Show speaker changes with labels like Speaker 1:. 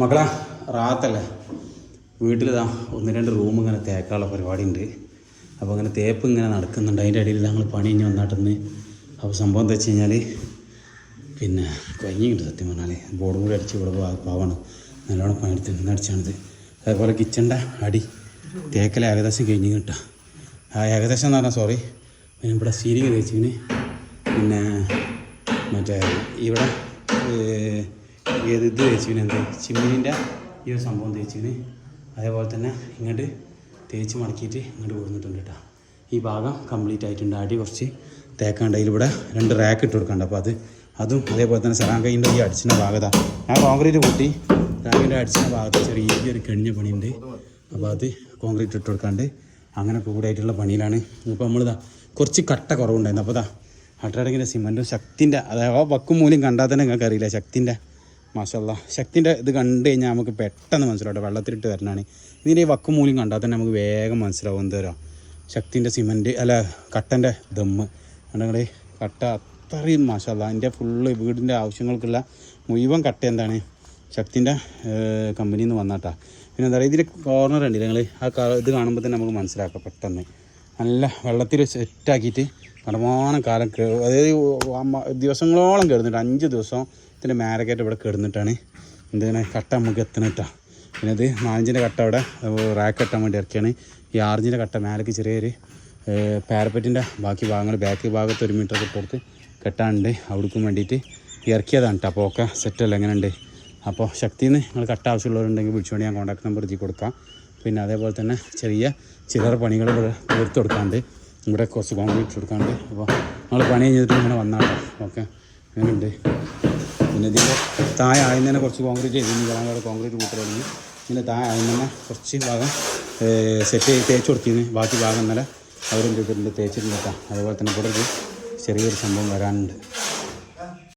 Speaker 1: മക്കളെ റാത്തല്ലേ? വീട്ടിലിതാ ഒന്ന് രണ്ട് റൂം ഇങ്ങനെ തേക്കാനുള്ള പരിപാടി ഉണ്ട് അപ്പോൾ അങ്ങനെ തേപ്പ് ഇങ്ങനെ നടക്കുന്നുണ്ട്. അതിന്റെ ഇടയിൽ ഞങ്ങൾ പണി കഴിഞ്ഞ് വന്നിട്ടുന്ന്. അപ്പോൾ സംഭവം എന്താ വെച്ച് കഴിഞ്ഞാൽ പിന്നെ കഴിഞ്ഞിട്ട് സത്യം പറഞ്ഞാൽ ബോർഡും കൂടി അടിച്ച് ഇവിടെ പാവാണ്. നല്ലോണം നിന്ന് അടിച്ചാണിത്. അതേപോലെ കിച്ചന്റെ അടി തേക്കല ഏകദേശം കഴിഞ്ഞ് കിട്ടുക ആ ഏകദേശം എന്ന് പറഞ്ഞാൽ സോറി പിന്നെ ഇവിടെ സീലിംഗ് തേച്ചിന്. പിന്നെ മറ്റേ ഇവിടെ ഏത് ഇത് തേച്ചിന് എന്ത്? ചിമ്മിനിന്റെ ഈ ഒരു സംഭവം തേച്ചിന്. അതേപോലെ തന്നെ ഇങ്ങോട്ട് തേച്ച് മടക്കിയിട്ട് ഇങ്ങോട്ട് കൊടുത്തിട്ടുണ്ട് കേട്ടോ ഈ ഭാഗം കംപ്ലീറ്റ് ആയിട്ടുണ്ട്. അടി കുറച്ച് തേക്കാണ്ട് അതിലിവിടെ രണ്ട് റാക്ക് ഇട്ട് കൊടുക്കണ്ട. അപ്പോൾ അത് അതും അതേപോലെ തന്നെ സെറാങ്കൈന്റെ ഈ അടിച്ചിന ഭാഗത്താണ് ഞാൻ കോൺക്രീറ്റ് കൂട്ടി. റാങ്കിന്റെ അടിച്ചിന ഭാഗത്ത് ചെറിയൊരു കെണിഞ്ഞ പണിയുണ്ട്. അപ്പോൾ അത് കോൺക്രീറ്റ് ഇട്ട് കൊടുക്കാണ്ട് അങ്ങനെ കൂടായിട്ടുള്ള പണിയിലാണ്. ഇപ്പോൾ നമ്മളിതാ കുറച്ച് കട്ട കുറവുണ്ടായിരുന്നു. അപ്പോൾ ഇതാ അട്ടടങ്ങിന്റെ സിമന്റും ശക്തിന്റെ അതായത് ആ വക്കും മൂലം കണ്ടാൽ തന്നെ നിങ്ങൾക്ക് അറിയില്ല ശക്തിന്റെ മാഷല്ല ശക്തിന്റെ ഇത് കണ്ടു കഴിഞ്ഞാൽ നമുക്ക് പെട്ടെന്ന് മനസ്സിലാവും വെള്ളത്തിലിട്ട് വരണതാണ് ഇതിന്റെ ഈ വക്കുമൂലം കണ്ടാൽ തന്നെ നമുക്ക് വേഗം മനസ്സിലാവും എന്തോരോ ശക്തിന്റെ സിമന്റ് അല്ല കട്ടന്റെ ദമ്മ് കണ്ടെങ്കിൽ കട്ട അത്രയും മാഷല്ല അതിന്റെ ഫുള്ള് വീടിന്റെ ആവശ്യങ്ങൾക്കുള്ള മുഴുവൻ കട്ട എന്താണ്? ശക്തിന്റെ കമ്പനിയിൽ നിന്ന് വന്നാട്ടാ. പിന്നെ എന്താ പറയുക ഇതിന്റെ കോർണർ ഉണ്ട് ഞങ്ങൾ ആ ഇത് കാണുമ്പോൾ തന്നെ നമുക്ക് മനസ്സിലാക്കാം പെട്ടെന്ന്. നല്ല വെള്ളത്തിൽ സെറ്റാക്കിയിട്ട് കടമാനം കാലം അതായത് ദിവസങ്ങളോളം കിടന്നിട്ട് അഞ്ച് ദിവസം ഇതിന്റെ മാരക്കേറ്റ് ഇവിടെ കിടന്നിട്ടാണ്. എന്തിനാ കട്ട നമുക്ക് എത്തണിട്ടാ. പിന്നെ ഇത് നാലഞ്ചിന്റെ കട്ട അവിടെ റാക്ക് കെട്ടാൻ വേണ്ടി ഇറക്കിയാണ്. ഈ ആറിഞ്ചിന്റെ കട്ട മേലേക്ക് ചെറിയൊരു പാരപ്പറ്റിന്റെ ബാക്കി ഭാഗങ്ങൾ ബാക്ക് ഭാഗത്ത് ഒരു മീറ്റർ കൊടുത്ത് കെട്ടാനുണ്ട്. അവിടേക്കും വേണ്ടിയിട്ട് ഇറക്കിയതാണ് കേട്ടോ അപ്പോൾ ഒക്കെ സെറ്റല്ല എങ്ങനെയുണ്ട്? അപ്പോൾ ശക്തിന്ന് നിങ്ങൾ കട്ട ആവശ്യമുള്ളവരുണ്ടെങ്കിൽ വിളിച്ചുകൊണ്ട് ഞാൻ കോൺടാക്ട് നമ്പർ എത്തി കൊടുക്കാം. പിന്നെ അതേപോലെ തന്നെ ചെറിയ ചിലർ പണികൾ ഇവിടെ തീർത്ത് കൊടുക്കാണ്ട് ഇവിടെ കുറച്ച് കോൺക്രീറ്റ് കൊടുക്കാണ്ട് അപ്പോൾ നമ്മൾ പണി കഴിഞ്ഞിട്ട് ഇങ്ങനെ വന്നാട്ടോ. ഓക്കെ. അങ്ങനെയുണ്ട് പിന്നെ ഇതിന്റെ താഴെ ആദ്യം തന്നെ കുറച്ച് കോൺക്രീറ്റ് ചെയ്തിരുന്നു ഇവിടെ കോൺക്രീറ്റ് കൂട്ടി തുടങ്ങി. ഇതിന്റെ താഴെ ആദ്യം തന്നെ കുറച്ച് ഭാഗം സെറ്റ് തേച്ച് കൊടുത്തിരുന്നു. ബാക്കി ഭാഗം ഇന്നലെ അവരും ചെയ്തിട്ടുണ്ട്. തേച്ചിട്ടുണ്ട് കേട്ടോ. അതുപോലെ തന്നെ ഇവിടെ ഒരു ചെറിയൊരു സംഭവം വരാനുണ്ട്.